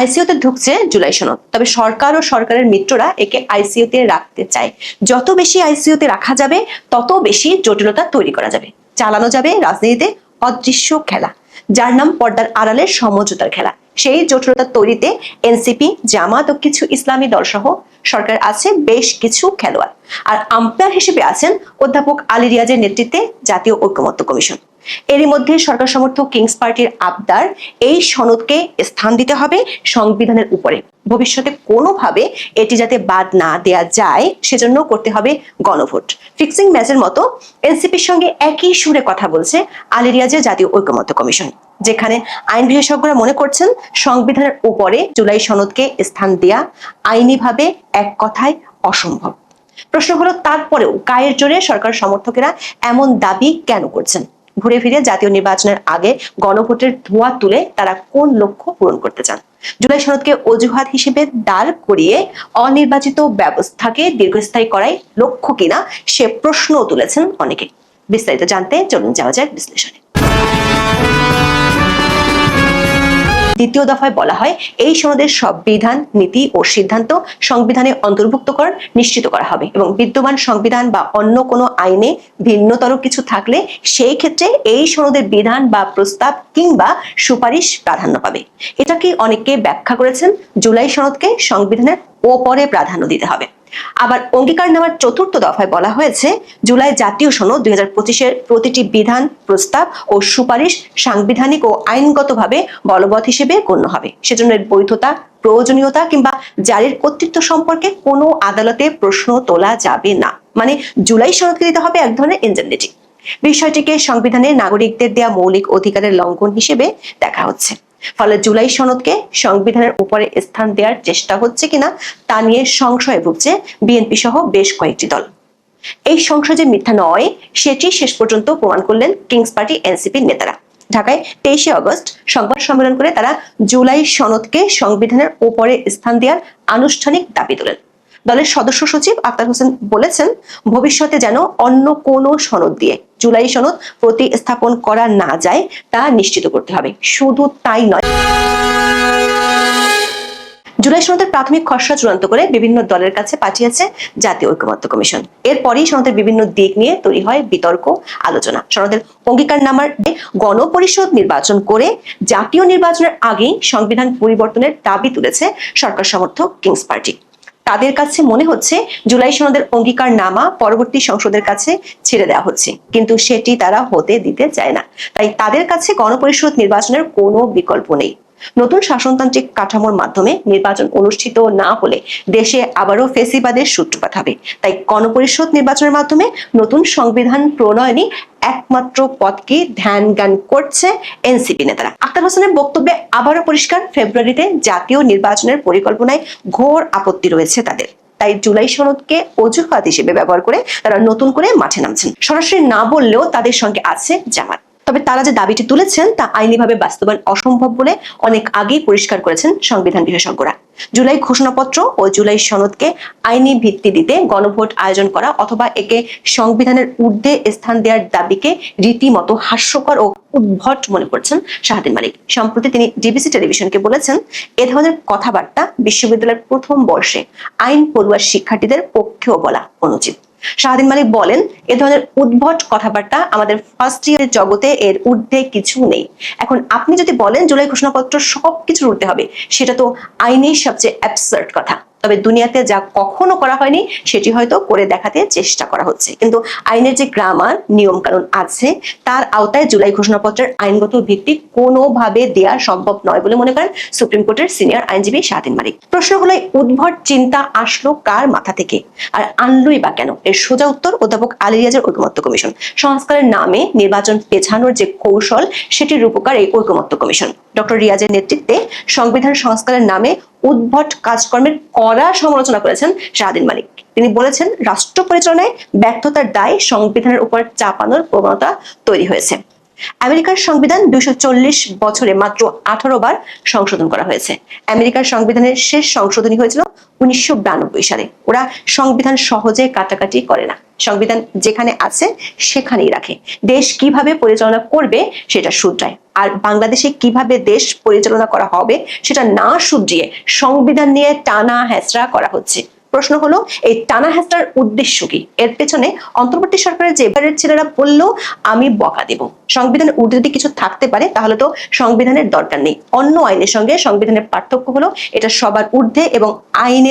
আইসিইউতে ঢুকছে জুলাই সনদ। তবে সরকার ও সরকারের মিত্ররা একে আইসিইউতে রাখতে চায়। যত বেশি আইসিইউতে রাখা যাবে, তত বেশি জটিলতা তৈরি করা যাবে। চালানো যাবে রাজনীতিতে অদৃশ্য খেলা, যার নাম পর্দার আড়ালের সমঝোতার খেলা। সেই জটিলতা তৈরিতে এনসিপি, জামাত ও কিছু ইসলামী দল সহ সরকার আছে বেশ কিছু খেলোয়াড়। আর আম্পায়ার হিসেবে আছেন অধ্যাপক আলী রিয়াজের নেতৃত্বে জাতীয় ঐক্যমত্য কমিশন। এরই মধ্যে সরকার সমর্থক কিংস পার্টির আবদার এই সনদকে স্থান দিতে হবে সংবিধানের উপরে। ভবিষ্যতে কোনোভাবে এটি যাতে বাদ না দেয়া যায়, সেজন্য করতে হবে গণভোট। ফিক্সিং ম্যাচের মতো এনসিপির সঙ্গে একই সুরে কথা বলছে আলী রিয়াজের জাতীয় ঐক্যমত্য কমিশন, যেখানে আইন বিশেষজ্ঞরা মনে করছেন সংবিধানের উপরে জুলাই সনদকে স্থান দেয়া আইনিভাবে এক কথায় অসম্ভব। প্রশ্ন হলো, তারপরেও গায়ের জোরে সরকার সমর্থকেরা এমন দাবি কেন করছেন? ঘুরে ফিরে জাতীয় নির্বাচনের আগে গণভোটের ধোয়া তুলে তারা কোন লক্ষ্য পূরণ করতে চান? জুলাই শরৎকে অজুহাত হিসেবে দাঁড় করিয়ে অনির্বাচিত ব্যবস্থাকে দীর্ঘস্থায়ী করাই লক্ষ্য কিনা সে প্রশ্নও তুলেছেন অনেকে। বিস্তারিত জানতে চলুন যাওয়া যাক বিশ্লেষণে। দ্বিতীয় দফায় বলা হয়, এই সনদের সব বিধান নীতি ও সিদ্ধান্ত সংবিধানে অন্তর্ভুক্ত অন্তর্ভুক্তকরণ নিশ্চিত করা হবে এবং বিদ্যমান সংবিধান বা অন্য কোনো আইনে ভিন্নতর কিছু থাকলে সেই ক্ষেত্রে এই সনদের বিধান বা প্রস্তাব কিংবা সুপারিশ প্রাধান্য পাবে। এটাকে অনেকে ব্যাখ্যা করেছেন, জুলাই সনদকে সংবিধানের ওপরে প্রাধান্য দিতে হবে। আবার অঙ্গীকার নেওয়ার চতুর্থ দফায় বলা হয়েছে, জুলাই জাতীয় সনদ দুই হাজার পঁচিশের প্রতিটি বিধান, প্রস্তাব ও সুপারিশ সাংবিধানিক ও আইনগতভাবে বলবৎ হিসেবে গণ্য হবে। সেজন্য এর বৈধতা, প্রয়োজনীয়তা কিংবা জারির কর্তৃত্ব সম্পর্কে কোনো আদালতে প্রশ্ন তোলা যাবে না। মানে জুলাই সনদকে দিতে হবে এক ধরনের ইনজেন্ডিটি বিষয়টিকে সংবিধানে নাগরিকদের দেয়া মৌলিক অধিকারের লঙ্ঘন হিসেবে দেখা হচ্ছে। ফলে জুলাই সনদকে সংবিধানের উপরে স্থান দেওয়ার চেষ্টা হচ্ছে কিনা তা নিয়ে সংশয়ে ভুগছে বিএনপি সহ বেশ কয়েকটি দল। এই সংশয় যে মিথ্যা নয়, সেটি শেষ পর্যন্ত প্রমাণ করলেন কিংস পার্টি এনসিপির নেতারা। ঢাকায় তেইশে অগস্ট সংবাদ সম্মেলন করে তারা জুলাই সনদকে সংবিধানের উপরে স্থান দেওয়ার আনুষ্ঠানিক দাবি তোলেন। দলের সদস্য সচিব আক্তার হোসেন বলেছেন, ভবিষ্যতে যেন অন্য কোনো সনদ দিয়ে জুলাই সনদ প্রতিস্থাপন করা না যায়, তা নিশ্চিত করতে হবে। শুধু তাই নয়। জুলাই সনদের প্রাথমিক খসড়া চূড়ান্ত করে বিভিন্ন দলের কাছে পাঠিয়েছে জাতীয় ঐক্যমত্য কমিশন। এরপরই সনদের বিভিন্ন দিক নিয়ে তৈরি হয় বিতর্ক, আলোচনা। সনদের অঙ্গীকার নামার গণপরিষদ নির্বাচন করে জাতীয় নির্বাচনের আগেই সংবিধান পরিবর্তনের দাবি তুলেছে সরকার সমর্থক কিংস পার্টি। তাদের কাছে মনে হচ্ছে জুলাই সনদের অঙ্গীকার নামা পরবর্তী সংসদের কাছে ছেড়ে দেওয়া হচ্ছে। কিন্তু সেটি তারা হতে দিতে চায় না। তাই তাদের কাছে গণপরিষদ নির্বাচনের কোনো বিকল্প নেই। নতুন শাসনতান্ত্রিক কাঠামোর মাধ্যমে নির্বাচন অনুষ্ঠিত না হলে দেশে আবারও ফেসিবাদের সূত্রপাত হবে তাই গণপরিষদ নির্বাচনের মাধ্যমে নতুন সংবিধান প্রণয়নই একমাত্র পদকে ধ্যান জ্ঞান করছে এনসিপি নেতারা। আক্তার হোসেনের বক্তব্যে আবারও পরিষ্কার, ফেব্রুয়ারিতে জাতীয় নির্বাচনের পরিকল্পনায় ঘোর আপত্তি রয়েছে তাদের। তাই জুলাই সনদকে অজুহাত হিসেবে ব্যবহার করে তারা নতুন করে মাঠে নামছেন। সরাসরি না বললেও তাদের সঙ্গে আছে জামাত। তবে তারা যে দাবিটি তুলেছেন তা আইনিভাবে বাস্তবায়ন অসম্ভব বলে অনেক আগেই পরিষ্কার করেছেন সংবিধান বিশেষজ্ঞরা। জুলাই ঘোষণাপত্র ও জুলাই সনদকে আইনি ভিত্তি দিতে গণভোট আয়োজন করা অথবা একে সংবিধানের ঊর্ধ্বে স্থান দেওয়ার দাবিকে রীতিমতো হাস্যকর ও উদ্ভট মনে করছেন শাহাদিন মালিক। সম্প্রতি তিনি ডিবিসি টেলিভিশনকে বলেছেন, এ ধরনের কথাবার্তা বিশ্ববিদ্যালয়ের প্রথম বর্ষে আইন পড়ুয়ার শিক্ষার্থীদের পক্ষেও বলা অনুচিত। শাহাদিন মালিক বলেন, এ ধরনের উদ্ভট কথাবার্তা আমাদের ফার্স্ট ইয়ারের জগতে এর ঊর্ধ্বে কিছু নেই। এখন আপনি যদি বলেন জুলাই ঘোষণাপত্র সব কিছু উঠতে হবে, সেটা তো আইনের সবচেয়ে অ্যাবসার্ট কথা। তবে দুনিয়াতে যা কখনো করা হয়নি, সেটি হয়তো করে দেখাতে চেষ্টা করা হচ্ছে। কিন্তু আইনের যে গ্রামার নিয়ম কানুন আছে, তার আওতায় জুলাই ঘোষণাপত্রের আইনগত ভিত্তি কোনোভাবে দেওয়া সম্ভব নয় বলে মনে করেন সুপ্রিম কোর্টের সিনিয়র আইনজীবী শাহিন মালিক। প্রশ্ন হলো উদ্ভট চিন্তা আসলো কার মাথা থেকে? আর আনলোই বা কেন? এর সোজা উত্তর অধ্যাপক আলী রিয়াজের ঐকমত্য কমিশন। সংস্কারের নামে নির্বাচন পেছানোর যে কৌশল, সেটির রূপকার এই ঐকমত্য কমিশন। ডক্টর রিয়াজের নেতৃত্বে সংবিধান সংস্কারের নামে উদ্ভট কাজকর্মের কড়া সমালোচনা করেছেন শাহাদিন মালিক। তিনি বলেছেন, রাষ্ট্র পরিচালনায় ব্যর্থতার দায় সংবিধানের উপর চাপানোর প্রবণতা তৈরি হয়েছে। আমেরিকার সংবিধান চল্লিশ বছরে মাত্র আঠারো বার সংশোধন করা হয়েছে। আমেরিকার সংবিধানের শেষ সংশোধনী হয়েছিল উনিশশো বিরানব্বই সালে। ওরা সংবিধান সহজে কাটাকাটি করে না। সংবিধান যেখানে আছে, সেখানেই রাখে। দেশ কীভাবে পরিচালনা করবে সেটা শুধরায় আর বাংলাদেশে কীভাবে দেশ পরিচালনা করা হবে সেটা না শুধরিয়ে সংবিধান নিয়ে টানা হ্যাচড়া করা হচ্ছে। প্রশ্ন হলো, এই টানা হ্যাচড়ার উদ্দেশ্য কি? এর পেছনে অন্তর্বর্তী সরকারের যে এবারের ছেলেরা বলল, আমি বকা দেব। সংবিধানের ঊর্ধ্বে যদি কিছু থাকতে পারে, তাহলে তো সংবিধানের দরকার নেই। অন্য আইনের সঙ্গে সংবিধানের পার্থক্য হলো, এটা সবার ঊর্ধ্বে এবং আইনের